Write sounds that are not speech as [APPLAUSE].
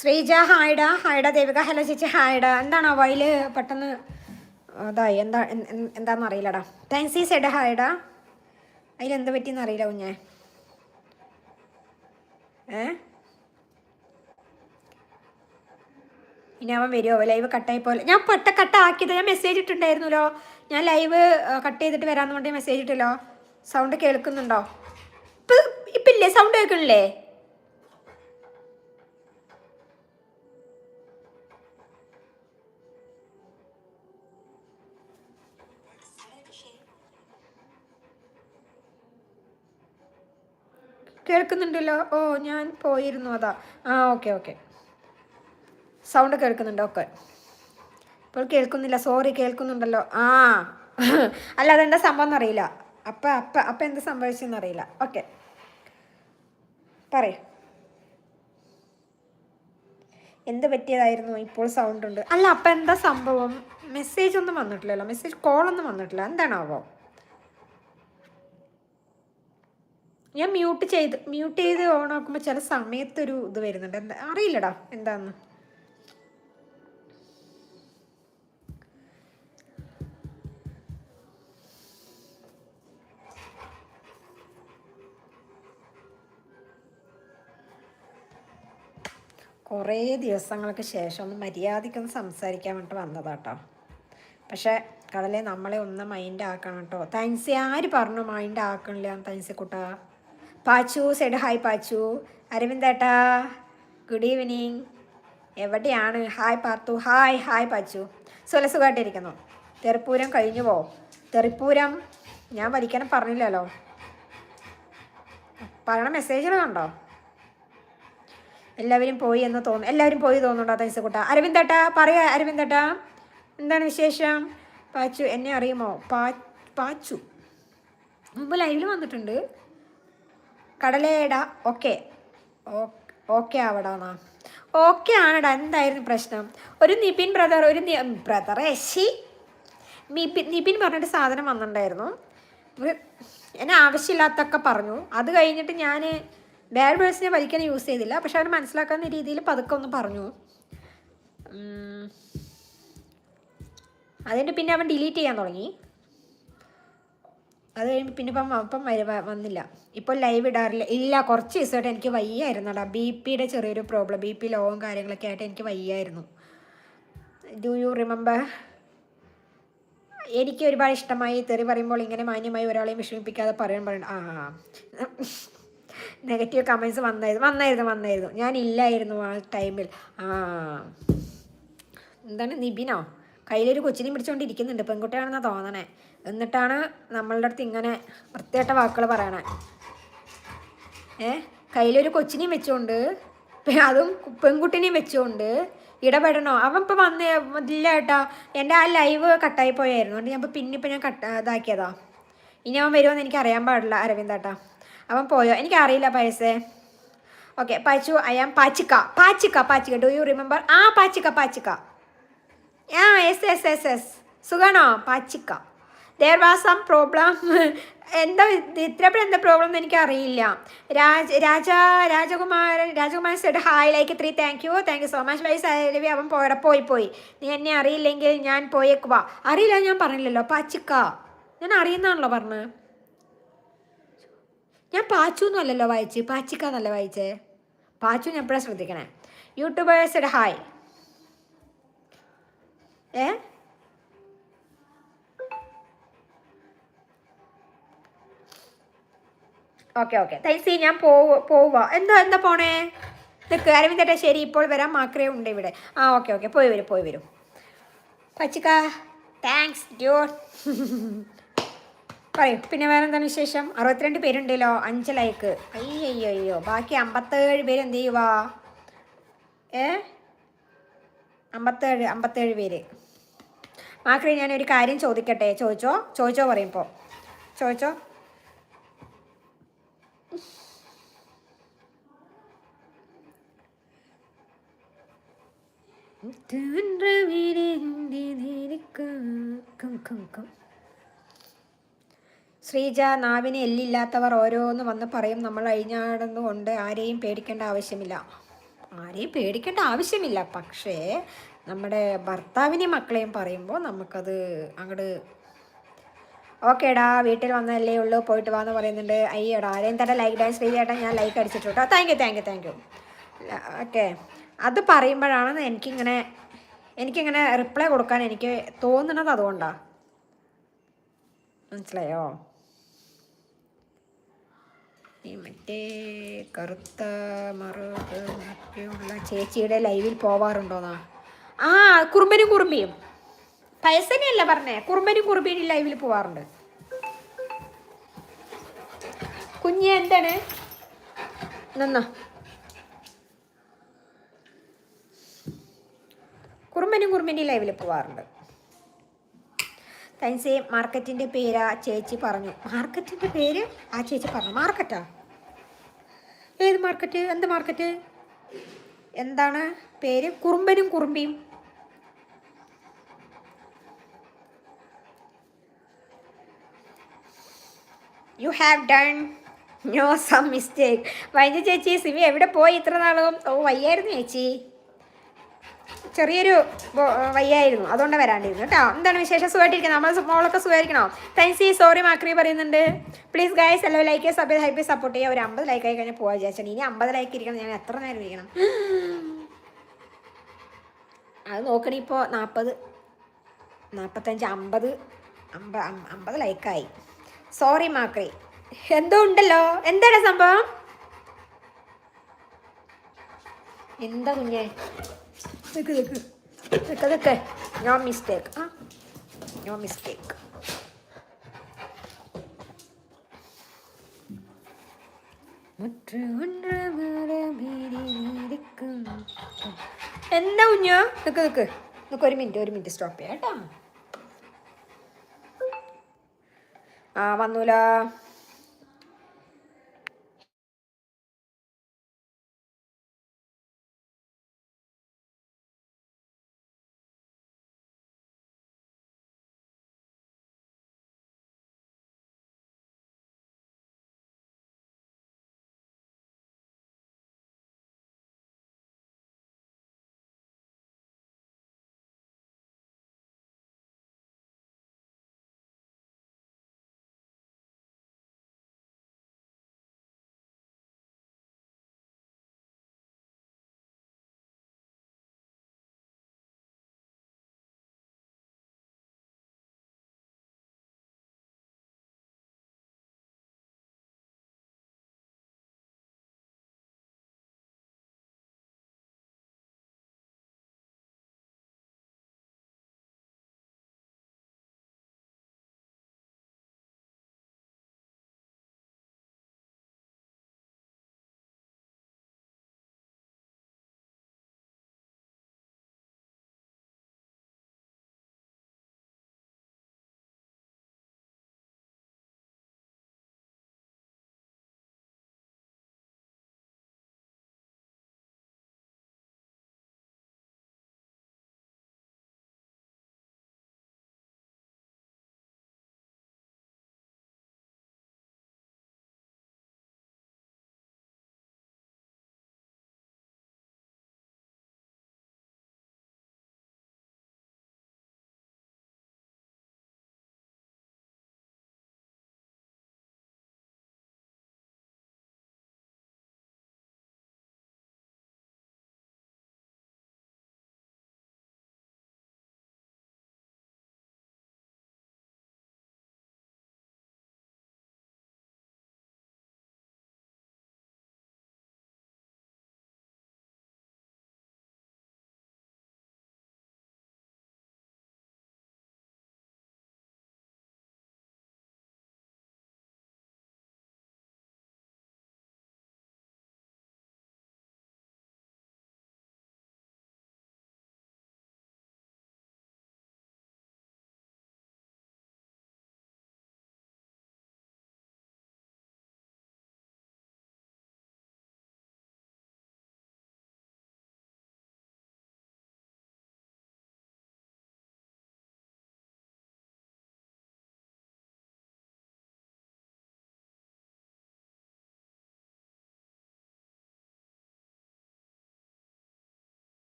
ശ്രീജ ഹായ്ഡ. ഹായ്ഡ ദേവിക. ഹലോ ചേച്ചി ഹായ്ഡ. എന്താണോ വയൽ പെട്ടെന്ന് അതായി എന്താ എന്താണെന്ന് അറിയില്ലടാ. താങ്ക്സ് ഈ സൈഡ് ഹായ്ഡ. അതിലെന്ത് പറ്റിയെന്ന് അറിയില്ല കുഞ്ഞെ. ഏ? ഇനി അവൻ വരുമോ ലൈവ് കട്ടായി പോലെ. ഞാൻ പെട്ട കട്ടാക്കിയത് ഞാൻ മെസ്സേജ് ഇട്ടിട്ടുണ്ടായിരുന്നല്ലോ. ഞാൻ ലൈവ് കട്ട് ചെയ്തിട്ട് വരാമെന്ന് പറഞ്ഞിട്ട് മെസ്സേജ് ഇട്ടല്ലോ. സൗണ്ട് കേൾക്കുന്നുണ്ടോ? ഇപ്പം ഇപ്പില്ലേ? സൗണ്ട് കേൾക്കണില്ലേ? കേൾക്കുന്നുണ്ടല്ലോ? ഓ ഞാൻ പോയിരുന്നു അതാ. ആ ഓക്കെ ഓക്കെ. സൗണ്ട് കേൾക്കുന്നുണ്ട് ഓക്കെ ഇപ്പോൾ കേൾക്കുന്നില്ല സോറി കേൾക്കുന്നുണ്ടല്ലോ. ആ. [LAUGHS] അല്ല അതെന്താ സംഭവം എന്നറിയില്ല. അപ്പ അപ്പ അപ്പ എന്താ സംഭവിച്ചെന്ന് അറിയില്ല. ഓക്കെ. പറയൂ. എന്ത് പറ്റിയതായിരുന്നു? ഇപ്പോൾ സൗണ്ട് ഉണ്ട്. അല്ല അപ്പം എന്താ സംഭവം? മെസ്സേജ് ഒന്നും വന്നിട്ടില്ലല്ലോ. മെസ്സേജ് കോളൊന്നും വന്നിട്ടില്ല. എന്താണാവോ? ഞാൻ മ്യൂട്ട് ചെയ്ത് മ്യൂട്ട് ചെയ്ത് ഓൺ ആക്കുമ്പോൾ ചില സമയത്തൊരു ഇത് വരുന്നുണ്ട്. എന്താ അറിയില്ലടാ എന്താന്ന്? കുറേ ദിവസങ്ങൾക്ക് ശേഷം ഒന്ന് മര്യാദയ്ക്കൊന്ന് സംസാരിക്കാൻ വേണ്ടി വന്നതാട്ടോ പക്ഷേ കടലെ നമ്മളെ ഒന്ന് മൈൻഡ് ആക്കണം കേട്ടോ താങ്ക്സ് ആര് പറഞ്ഞു മൈൻഡ് ആക്കണില്ല താങ്ക്സ് കുട്ടാ പാച്ചു സെഡ് ഹായ് പാച്ചു. അരവിന്ദേട്ടാ ഗുഡ് ഈവനിങ്. എവിടെയാണ്? Hi Parthu. Hi hi Pachu. സുലസുഖമായിട്ടിരിക്കുന്നു തെറിപ്പൂരം കഴിഞ്ഞു പോ. തെറിപ്പൂരം ഞാൻ വലിക്കണം പറഞ്ഞില്ലല്ലോ. പറയണ മെസ്സേജുകൾ കണ്ടോ? എല്ലാവരും പോയി എന്ന് തോന്നുന്നു. എല്ലാവരും പോയി തോന്നുന്നുണ്ടോ തൈസക്കുട്ട അരവിന്ദേട്ടാ പറയാ അരവിന്ദേട്ടാ എന്താണ് വിശേഷം? പാച്ചു എന്നെ അറിയുമോ? പാ പാച്ചു. മുമ്പ് ലൈവിൽ വന്നിട്ടുണ്ട്. കടലേട ഓക്കെ. ഓക്കെ ആവടാന്നാ. ഓക്കെ ആണടാ എന്തായിരുന്നു പ്രശ്നം? ഒരു നിപിൻ ബ്രദർ ഒരു ബ്രദർ ശി. നിപിൻ നിപിൻ പറഞ്ഞിട്ട് സാധനം വന്നിട്ടുണ്ടായിരുന്നു. എന്നെ ആവശ്യമില്ലാത്തൊക്കെ പറഞ്ഞു. അത് കഴിഞ്ഞിട്ട് ഞാൻ വേറെ വേഴ്സിനെ വലിക്കാൻ യൂസ് ചെയ്തില്ല. പക്ഷെ അവർ മനസ്സിലാക്കാവുന്ന രീതിയിൽ പതുക്കെ ഒന്ന് പറഞ്ഞു. അതിന്റെ പിന്നെ അവൻ ഡിലീറ്റ് ചെയ്യാൻ തുടങ്ങി. അത് കഴിയുമ്പോൾ പിന്നെ ഇപ്പം അപ്പം വന്നില്ല. ഇപ്പോൾ ലൈവ് ഇടാറില്ല. ഇല്ല കുറച്ച് ദിവസമായിട്ട് എനിക്ക് വയ്യായിരുന്നടാ. ബി പിയുടെ ചെറിയൊരു പ്രോബ്ലം ബി പി ലോവും കാര്യങ്ങളൊക്കെ ആയിട്ട് എനിക്ക് വയ്യായിരുന്നു. ഡു യു റിമെമ്പർ എനിക്ക് ഒരുപാട് ഇഷ്ടമായി. തെറി പറയുമ്പോൾ ഇങ്ങനെ മാന്യമായി ഒരാളെയും വിഷമിപ്പിക്കാതെ പറയാൻ പറയണം ആ. നെഗറ്റീവ് കമൻസ് വന്നായിരുന്നു. വന്നായിരുന്നു വന്നായിരുന്നു. ഞാൻ ഇല്ലായിരുന്നു ആ ടൈമിൽ ആ. എന്താണ് നിബിനോ? കയ്യിലൊരു കൊച്ചിനെ പിടിച്ചുകൊണ്ടിരിക്കുന്നുണ്ട് പെൺകുട്ടിയാണെന്നാണ് തോന്നണേ. എന്നിട്ടാണ് നമ്മളുടെ അടുത്ത് ഇങ്ങനെ വൃത്തിയായിട്ട വാക്കുകൾ പറയണേ. ഏ? കയ്യിലൊരു കൊച്ചിനെയും വെച്ചുകൊണ്ട് അതും പെൺകുട്ടിനെയും വെച്ചുകൊണ്ട് ഇടപെടണോ? അവൻ ഇപ്പം വന്ന് ഇല്ല ഏട്ടാ എന്റെ ആ ലൈവ് കട്ടായി പോയായിരുന്നു. അതുകൊണ്ട് ഞാൻ ഇപ്പം പിന്നെ ഇപ്പം ഞാൻ കട്ട് ഇതാക്കിയതാ. ഇനി അവൻ വരുമെന്ന് എനിക്ക് അറിയാൻ പാടില്ല അരവിന്ദേട്ടാ അവൻ പോയോ? എനിക്കറിയില്ല പൈസേ. Okay Pachu I am Pachikka. Pachikka Pachikka. Do you remember ആ പാച്ചിക്ക പാച്ചിക്ക. ആ എസ് എസ് എസ് എസ് സുഖാണോ? Pachikka. There was some problem എന്താ ഇത്രപ്പോഴും എന്താ പ്രോബ്ലം എന്ന് എനിക്കറിയില്ല. Raja Raja Rajakumaran Rajakumaran said hi like three thank you thank you so much bye സൈലവി അവൻ പോയട പോയി പോയി. നീ എന്നെ അറിയില്ലെങ്കിൽ ഞാൻ പോയേക്കുവാ. അറിയില്ല ഞാൻ പറഞ്ഞില്ലല്ലോ. പാച്ചിക്ക. ഞാൻ അറിയുന്നതാണല്ലോ പറഞ്ഞത് ഞാൻ പാച്ചു എന്നല്ലല്ലോ വായിച്ച്. പാച്ചിക്ക എന്നല്ല വായിച്ചേ? പാച്ചു ഞാൻ എപ്പോഴാണ് ശ്രദ്ധിക്കണേ? യൂട്യൂബേഴ്സ് ഹായ് ഏ? Okay okay. തൈസി ഞാൻ പോവ പോവുക എന്താ എന്താ പോണേ? നിൽക്ക് അരവിന്ദേട്ടാ ശരി ഇപ്പോൾ വരാം മാക്രേ ഉണ്ട് ഇവിടെ. ആ ഓക്കെ ഓക്കെ. പോയി വരും പോയി വരും. പച്ചിക്ക താങ്ക്സ് ഡ്യൂർ പറയൂ പിന്നെ വേറെ എന്താണ് വിശേഷം? അറുപത്തിരണ്ട് പേരുണ്ടല്ലോ അഞ്ച് ലൈക്ക് അയ്യോ അയ്യോ ബാക്കി അമ്പത്തേഴ് പേര് എന്ത് ചെയ്യുവാ? ഏ? അമ്പത്തേഴ് അമ്പത്തേഴ് പേര്. മാക്രി ഞാനൊരു കാര്യം ചോദിക്കട്ടെ? ചോദിച്ചോ? ചോദിച്ചോ പറയുമ്പോൾ ചോദിച്ചോ? ശ്രീജ നാവിന് എല്ലില്ലാത്തവർ ഓരോന്ന് വന്ന് പറയും. നമ്മൾ അഴിഞ്ഞാടുന്നുകൊണ്ട് ആരെയും പേടിക്കേണ്ട ആവശ്യമില്ല. ആരെയും പേടിക്കേണ്ട ആവശ്യമില്ല. പക്ഷേ നമ്മുടെ ഭർത്താവിനെയും മക്കളെയും പറയുമ്പോൾ നമുക്കത് അങ്ങോട്ട് ഓക്കേടാ വീട്ടിൽ വന്നല്ലേ ഉള്ളൂ പോയിട്ട് വാന്ന് പറയുന്നുണ്ട്. അയ്യടാ ആരെയും തന്നെ ലൈക്ക് ഡാൻസ് ചെയ്തേട്ടാ ഞാൻ ലൈക്ക് അടിച്ചിട്ടു കേട്ടോ thank you thank you thank you okay. അത് പറയുമ്പോഴാണ് എനിക്കിങ്ങനെ എനിക്കിങ്ങനെ റിപ്ലൈ കൊടുക്കാൻ എനിക്ക് തോന്നുന്നത് അതുകൊണ്ടാണ് മനസ്സിലായോ? മറ്റേ കറുത്ത മറുപടി ചേച്ചിയുടെ ലൈവിൽ പോവാറുണ്ടോന്നാ? ആ കുറുമ്പനും കുറുമ്പിയും. പയസനെയല്ല പറഞ്ഞേ കുറുമ്പനും കുറുമ്പിയും ലൈവിൽ പോവാറുണ്ട്. കുഞ്ഞ് എന്താണ്? നന്നാ. കുറുമ്പനും കുറുമ്പിന്റെ ലൈവിൽ പോവാറുണ്ട്. തൻസേ മാർക്കറ്റിന്റെ പേരാ ചേച്ചി പറഞ്ഞു. മാർക്കറ്റിന്റെ പേര് ആ ചേച്ചി പറഞ്ഞു. മാർക്കറ്റാ? ഏത് മാർക്കറ്റ്? എന്ത് മാർക്കറ്റ്? എന്താണ് പേര്? കുറുമ്പനും കുറുമ്പിയും you have done no some mistake വൈദ്യ ചേച്ചി സിമി എവിടെ പോയി ഇത്ര നാളും? ഓ വയ്യായിരുന്നു ചേച്ചി. ചെറിയൊരു വയ്യായിരുന്നു. അതുകൊണ്ട് വരാണ്ടിരുന്നു കേട്ടോ. എന്താണ് വിശേഷം? സുഖമായിട്ടിരിക്കുന്നത് നമ്മൾ മോളൊക്കെ സുഖമായിരിക്കണോ? താങ്ക്സ് ഈ സോറി മാക്രി പറയുന്നുണ്ട്. പ്ലീസ് ഗൈസ് എല്ലാവരും ലൈക്ക് സബ് ഹൈപ്പ് സപ്പോർട്ട് ചെയ്യുക ഒരു അമ്പത് ലൈക്ക് ആയി കഴിഞ്ഞാൽ പോകാൻ വിചാരിച്ചാൽ ഇനി അമ്പത് ലൈക്ക് ഇരിക്കണം. ഞാൻ എത്ര നേരം ഇരിക്കണം? അത് നോക്കണി ഇപ്പോൾ നാൽപ്പത് നാൽപ്പത്തഞ്ച് അമ്പത് അമ്പ അം- അമ്പത് ലൈക്കായി സോറി മാക്രി എന്തോ ഉണ്ടല്ലോ എന്താണ് സംഭവം? എന്താ കുഞ്ഞേ? നോ മിസ്റ്റേക്ക് ആ? നോ മിസ്റ്റേക്ക് എന്താ കുഞ്ഞോ? നിക്ക് നിക്ക്. നിക്ക് ഒരു മിനിറ്റ് ഒരു മിനിറ്റ്. സ്റ്റോപ്പ് ചെയ്യാം കേട്ടോ ആ വന്നൂല.